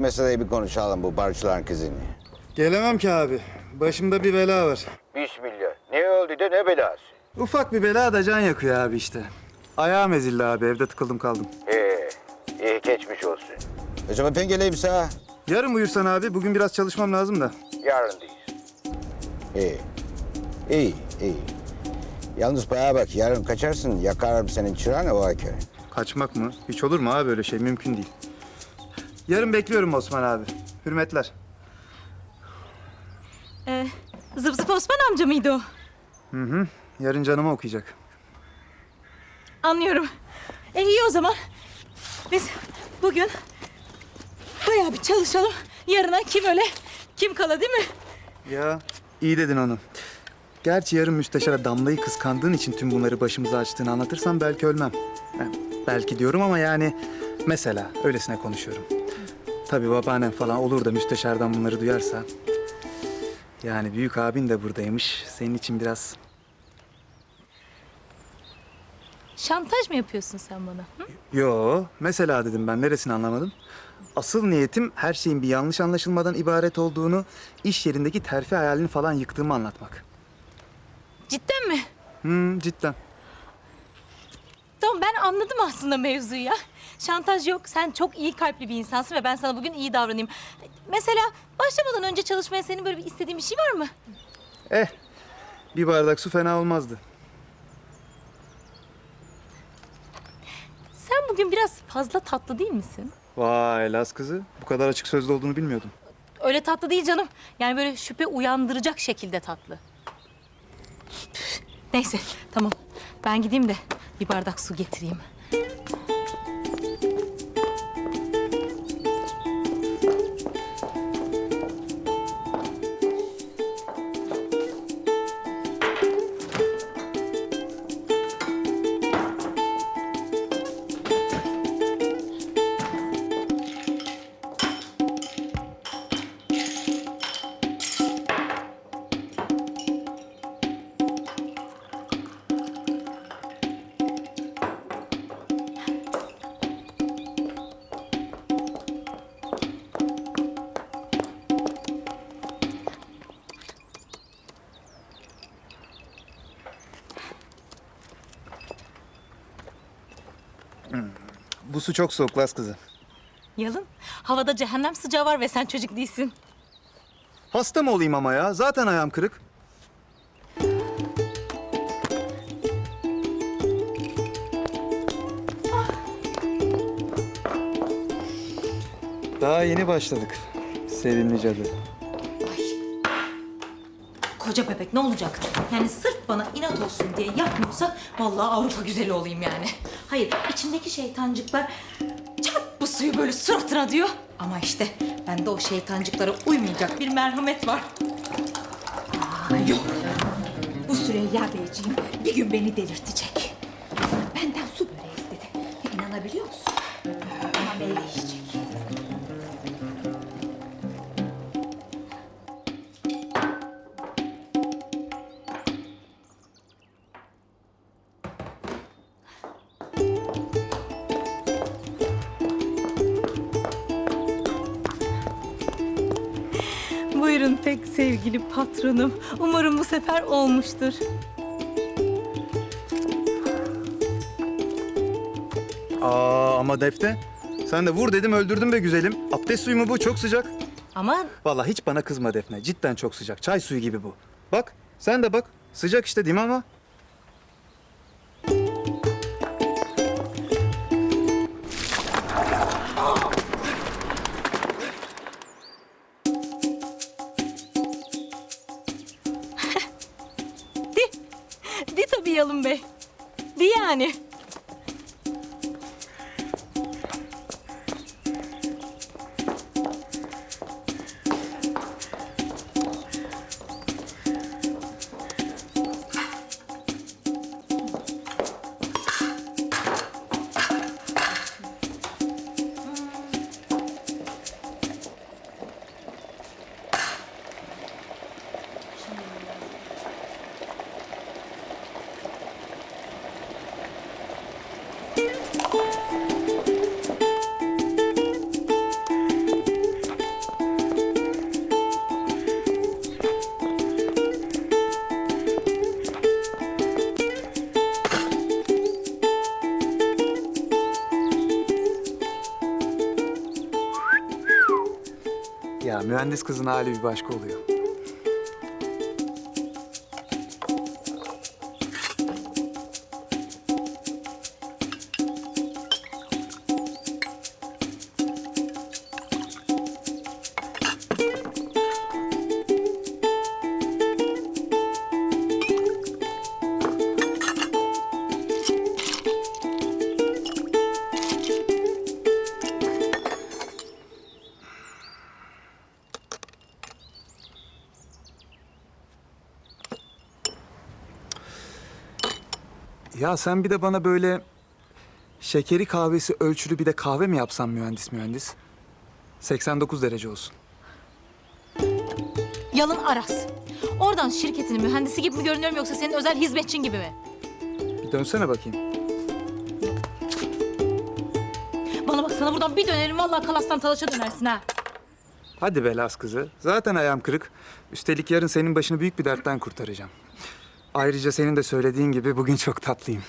meseleyi bir konuşalım bu barışçıların kızını. Gelemem ki abi. Başımda bir bela var. Bismillah. Ne oldu da ne belası? Ufak bir bela da can yakıyor abi işte. Ayağım ezildi abi evde tıkıldım kaldım. Ee, iyi geçmiş olsun. O zaman ben geleyim sana. Yarın buyursan abi bugün biraz çalışmam lazım da. Yarın değil. İyi. İyi, iyi. Yalnız bana bak yarın kaçarsın yakarım senin çırağını o köy. Kaçmak mı? Hiç olur mu abi öyle şey mümkün değil. Yarın bekliyorum Osman abi. Hürmetler. Ee, zıp zıp Osman amca mıydı o? Yarın canıma okuyacak. Anlıyorum. E iyi o zaman. Biz bugün bayağı bir çalışalım. Yarına kim öle kim kala değil mi? Ya iyi dedin onu. Gerçi yarın müsteşara Damla'yı kıskandığın için tüm bunları başımıza açtığını anlatırsam belki ölmem. Yani belki diyorum ama yani mesela öylesine konuşuyorum. Tabii babaannem falan olur da müsteşardan bunları duyarsa. Yani büyük abin de buradaymış. Senin için biraz Şantaj mı yapıyorsun sen bana? Hı? Yo, mesela dedim ben. Neresini anlamadım? Asıl niyetim her şeyin bir yanlış anlaşılmadan ibaret olduğunu, iş yerindeki terfi hayalini falan yıktığımı anlatmak. Cidden mi? Hmm, cidden. Tamam ben anladım aslında mevzuyu ya. Şantaj yok. Sen çok iyi kalpli bir insansın ve ben sana bugün iyi davranayım. Mesela başlamadan önce çalışmaya senin böyle bir istediğin bir şey var mı? Eh, bir bardak su fena olmazdı. Sen bugün biraz fazla tatlı değil misin? Vay Laz kızı, bu kadar açık sözlü olduğunu bilmiyordum. Öyle tatlı değil canım. Yani böyle şüphe uyandıracak şekilde tatlı. Neyse tamam. Ben gideyim de bir bardak su getireyim. Su çok soğuk Laz kızı. Yalın, havada cehennem sıcağı var ve sen çocuk değilsin. Hasta mı olayım ama ya? Zaten ayağım kırık. Daha yeni başladık. Sevimli cadı. Koca bebek ne olacak? Yani sırf bana inat olsun diye yapmıyorsa vallahi Avrupa güzeli olayım yani. Hayır, içindeki şeytancıklar çarp bu suyu böyle suratına diyor. Ama işte bende o şeytancıklara uymayacak bir merhamet var. Aa, yok. Bu Süreyya Beyciğim bir gün beni delirtecek. Benden su böreği istedi. İnanabiliyor musun? Ama meyve yiyecek. Buyurun pek sevgili patronum. Umarım bu sefer olmuştur. Aa ama Defne. Sen de vur dedim öldürdün be güzelim. Abdest suyu mu bu? Çok sıcak. Ama Vallahi hiç bana kızma Defne. Cidden çok sıcak. Çay suyu gibi bu. Bak sen de bak. Sıcak işte değil mi ama? Yani. Mühendis kızın hali bir başka oluyor. Ya sen bir de bana böyle şekeri kahvesi ölçülü bir de kahve mi yapsan mühendis mühendis? 89 derece olsun. Yalın Aras. Oradan şirketinin mühendisi gibi mi görünüyorum yoksa senin özel hizmetçin gibi mi? Bir dönsene bakayım. Bana bak sana buradan bir dönerim vallahi kalastan talaşa dönersin ha. Hadi be Las kızı. Zaten ayağım kırık. Üstelik yarın senin başını büyük bir dertten kurtaracağım. Ayrıca senin de söylediğin gibi bugün çok tatlıyım.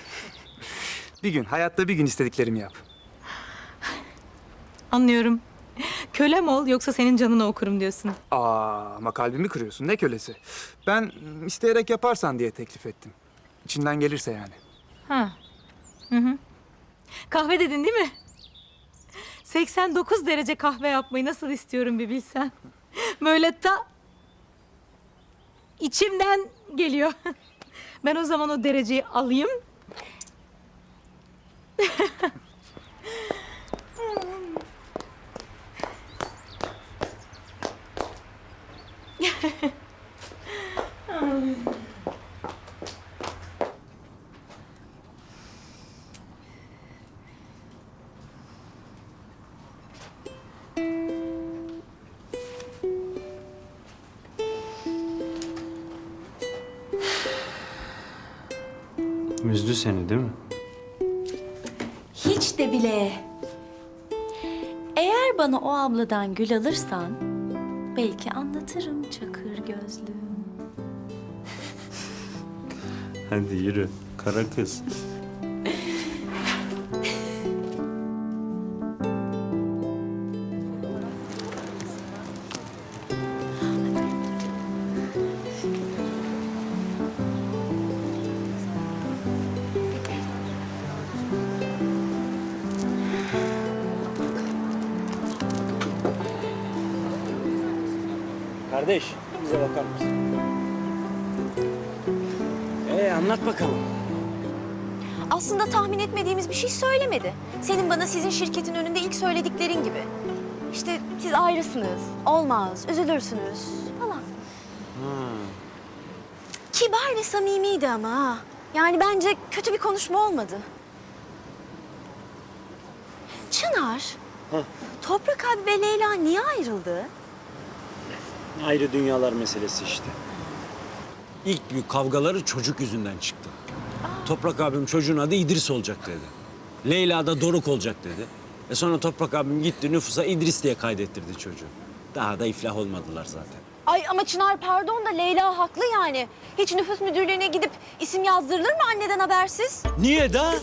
bir gün, hayatta bir gün istediklerimi yap. Anlıyorum. Kölem ol yoksa senin canını okurum diyorsun. Aa, ama kalbimi kırıyorsun. Ne kölesi? Ben isteyerek yaparsan diye teklif ettim. İçinden gelirse yani. Ha. Hı hı. Kahve dedin değil mi? 89 derece kahve yapmayı nasıl istiyorum bir bilsen. Böyle ta içimden geliyor. Ben o zaman o dereceyi alayım. Üzdü seni değil mi? Hiç de bile. Eğer bana o abladan gül alırsan belki anlatırım çakır gözlüm. Hadi yürü. Kara kız. Kardeş, bize bakar mısın? Ee, anlat bakalım. Aslında tahmin etmediğimiz bir şey söylemedi. Senin bana sizin şirketin önünde ilk söylediklerin gibi. İşte siz ayrısınız, olmaz, üzülürsünüz falan. Kibar ve samimiydi ama ha. Yani bence kötü bir konuşma olmadı. Çınar, Toprak abi ve Leyla niye ayrıldı? Ayrı dünyalar meselesi işte. İlk büyük kavgaları çocuk yüzünden çıktı. Toprak abim çocuğun adı İdris olacak dedi. Leyla da Doruk olacak dedi. E sonra Toprak abim gitti nüfusa İdris diye kaydettirdi çocuğu. Daha da iflah olmadılar zaten. Ay ama Çınar pardon da Leyla haklı yani. Hiç nüfus müdürlüğüne gidip isim yazdırılır mı anneden habersiz? Niye da?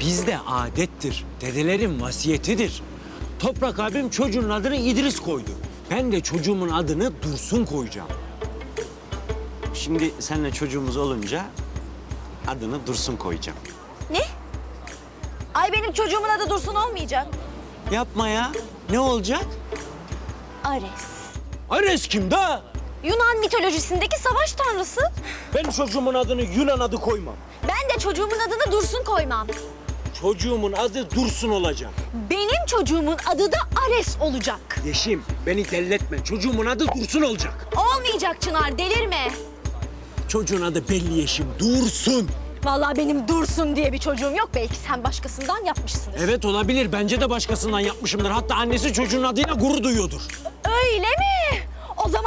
Bizde adettir. Dedelerin vasiyetidir. Toprak abim çocuğun adını İdris koydu. Ben de çocuğumun adını Dursun koyacağım. Şimdi seninle çocuğumuz olunca adını Dursun koyacağım. Ne? Ay benim çocuğumun adı Dursun olmayacak. Yapma ya. Ne olacak? Ares. Ares kim da? Yunan mitolojisindeki savaş tanrısı. Ben çocuğumun adını Yunan adı koymam. Ben de çocuğumun adını Dursun koymam. Çocuğumun adı Dursun olacak. Benim çocuğumun adı da Ares olacak. Yeşim beni delletme. Çocuğumun adı Dursun olacak. Olmayacak Çınar delirme. Çocuğun adı belli Yeşim. Dursun. Vallahi benim Dursun diye bir çocuğum yok. Belki sen başkasından yapmışsındır. Evet olabilir. Bence de başkasından yapmışımdır. Hatta annesi çocuğun adıyla gurur duyuyordur.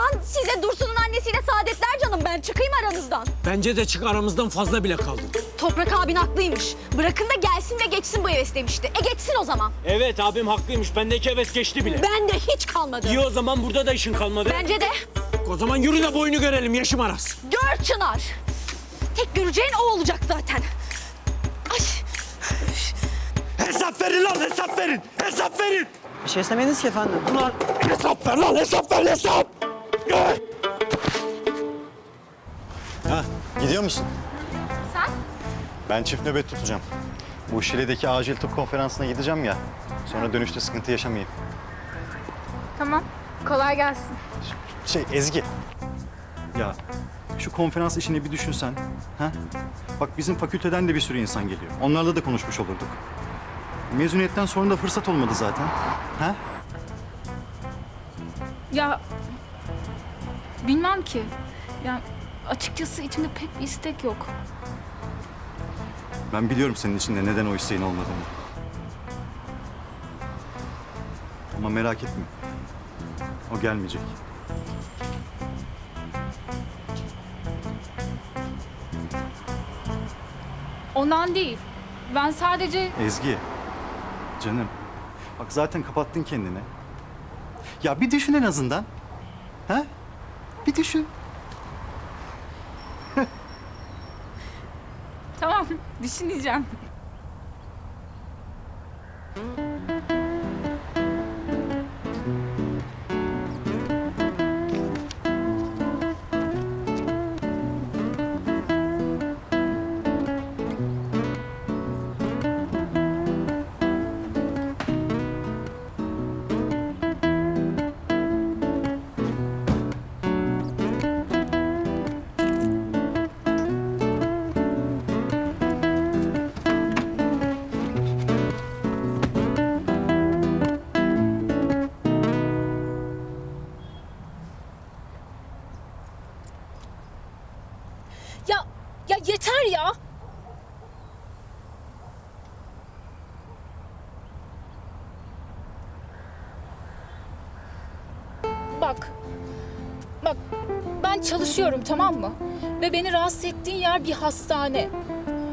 Zaman size Dursun'un annesiyle saadetler canım. Ben çıkayım aranızdan. Bence de çık aramızdan fazla bile kaldı. Toprak abin haklıymış. Bırakın da gelsin ve geçsin bu heves demişti. E geçsin o zaman. Evet abim haklıymış. Bendeki heves geçti bile. Ben de hiç kalmadı. İyi o zaman burada da işin kalmadı. Bence de. O zaman yürü de boyunu görelim Yeşim Aras. Gör Çınar. Tek göreceğin o olacak zaten. Ay. Hesap verin lan hesap verin. Hesap verin. Bir şey istemediniz ki efendim. Ulan hesap ver lan hesap ver hesap! Ha, gidiyor musun? Sen? Ben çift nöbet tutacağım. Bu Şile'deki acil tıp konferansına gideceğim ya. Sonra dönüşte sıkıntı yaşamayayım. Tamam. Kolay gelsin. Şey Ezgi. Ya şu konferans işini bir düşünsen. Ha? Bak bizim fakülteden de bir sürü insan geliyor. Onlarla da konuşmuş olurduk. Mezuniyetten sonra da fırsat olmadı zaten. Ha? Ya bilmem ki. Yani açıkçası içimde pek bir istek yok. Ben biliyorum senin içinde neden o isteğin olmadığını. Ama merak etme. O gelmeyecek. Ondan değil. Ben sadece Ezgi. Canım. Bak zaten kapattın kendini. Ya bir düşün en azından. Ha? Bir düşün. tamam düşüneceğim. Bak. Bak ben çalışıyorum tamam mı? Ve beni rahatsız ettiğin yer bir hastane.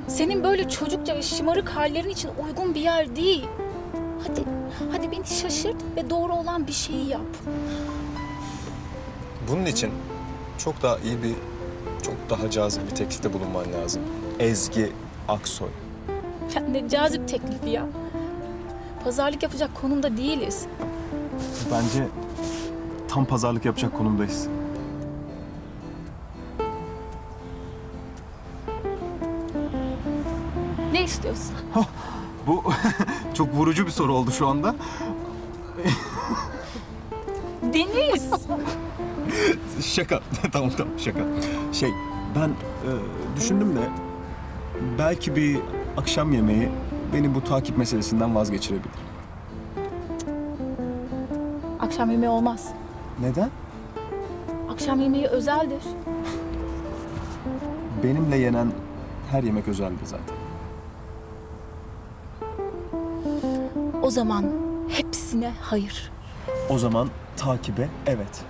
Senin böyle çocukça ve şımarık hallerin için uygun bir yer değil. Hadi, hadi beni şaşırt ve doğru olan bir şeyi yap. Bunun için çok daha iyi bir, çok daha cazip bir teklifte bulunman lazım. Ezgi Aksoy. Ya ne cazip teklifi ya. Pazarlık yapacak konumda değiliz. Bence tam pazarlık yapacak konumdayız. Ne istiyorsun? Bu çok vurucu bir soru oldu şu anda. Deniz! Şaka. tamam tamam şaka. Şey ben e, düşündüm de belki bir akşam yemeği beni bu takip meselesinden vazgeçirebilir. Akşam yemeği olmaz. Neden? Akşam yemeği özeldir. Benimle yenen her yemek özeldi zaten. O zaman hepsine hayır. O zaman takibe evet.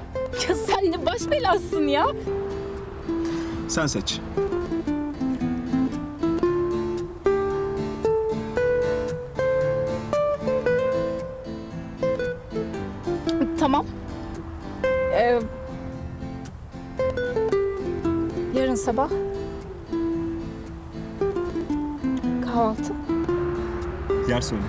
Ya sen ne baş belasın ya. Sen seç. Sabah kahvaltı. Yer söyle.